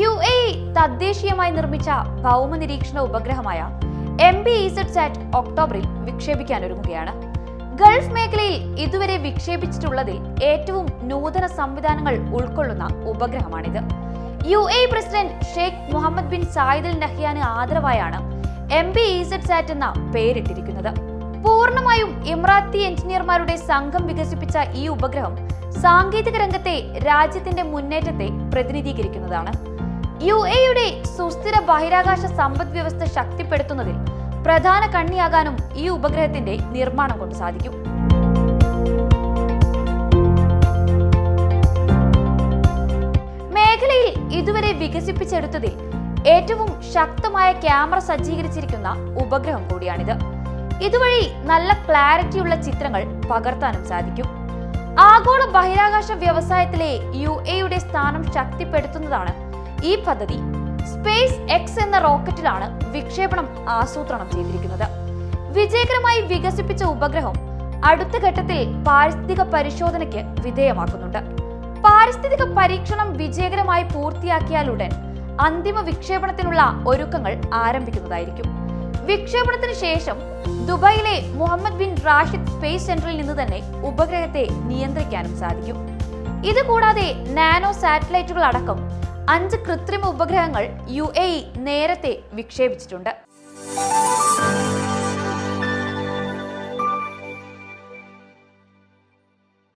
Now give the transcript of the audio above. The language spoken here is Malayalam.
യു എ തദ്ദേശീയമായി നിർമ്മിച്ച ഭൗമ നിരീക്ഷണ ഉപഗ്രഹമായ എം ബി ഇസഡ് സാറ്റ് ഒക്ടോബറിൽ വിക്ഷേപിക്കാനൊരുങ്ങുകയാണ്. ഗൾഫ് മേഖലയിൽ ഇതുവരെ വിക്ഷേപിച്ചിട്ടുള്ളതിൽ ഏറ്റവും നൂതന സംവിധാനങ്ങൾ ഉൾക്കൊള്ളുന്ന ഉപഗ്രഹമാണിത്. U A president Sheikh Mohammed bin Zayed Al നഹ്യാന് ആദരവായാണ് എം ബി സാറ്റ് എന്ന പേരിട്ടിരിക്കുന്നത്. പൂർണമായും ഇമ്രാത്തി എഞ്ചിനീയർമാരുടെ സംഘം വികസിപ്പിച്ച ഈ ഉപഗ്രഹം സാങ്കേതിക രംഗത്തെ രാജ്യത്തിന്റെ മുന്നേറ്റത്തെ പ്രതിനിധീകരിക്കുന്നതാണ്. യു എയുടെ സുസ്ഥിര ബഹിരാകാശ സമ്പദ് വ്യവസ്ഥ ശക്തിപ്പെടുത്തുന്നതിൽ പ്രധാന കണ്ണിയാകാനും ഈ ഉപഗ്രഹത്തിന്റെ നിർമ്മാണം കൊണ്ട് സാധിക്കും. മേഖലയിൽ ഇതുവരെ വികസിപ്പിച്ചെടുത്തതിൽ ഏറ്റവും ശക്തമായ ക്യാമറ സജ്ജീകരിച്ചിരിക്കുന്ന ഉപഗ്രഹം കൂടിയാണിത്. ഇതുവഴി നല്ല ക്ലാരിറ്റിയുള്ള ചിത്രങ്ങൾ പകർത്താനും സാധിക്കും. ആഗോള ബഹിരാകാശ വ്യവസായത്തിലെ യു എയുടെ സ്ഥാനം ശക്തിപ്പെടുത്തുന്നതാണ് ഈ പദ്ധതി സ്പേസ് എക്സ് എന്ന റോക്കറ്റിലാണ് വിക്ഷേപണം ആസൂത്രണം ചെയ്തിരിക്കുന്നത്. വിജയകരമായി വികസിപ്പിച്ച ഉപഗ്രഹം അടുത്ത ഘട്ടത്തിൽ പാരിസ്ഥിതിക പരിശോധനയ്ക്ക് വിധേയമാക്കുന്നുണ്ട്. പാരിസ്ഥിതിക പരീക്ഷണം വിജയകരമായി പൂർത്തിയാക്കിയാലുടൻ അന്തിമ വിക്ഷേപണത്തിനുള്ള ഒരുക്കങ്ങൾ ആരംഭിക്കുന്നതായിരിക്കും. വിക്ഷേപണത്തിന് ശേഷം ദുബായിലെ മുഹമ്മദ് ബിൻ റാഷിദ് സ്പേസ് സെന്ററിൽ നിന്ന് തന്നെ ഉപഗ്രഹത്തെ നിയന്ത്രിക്കാനും സാധിക്കും. ഇതുകൂടാതെ നാനോ സാറ്റലൈറ്റുകൾ അടക്കം അഞ്ച് കൃത്രിമ ഉപഗ്രഹങ്ങൾ യു നേരത്തെ വിക്ഷേപിച്ചിട്ടുണ്ട്.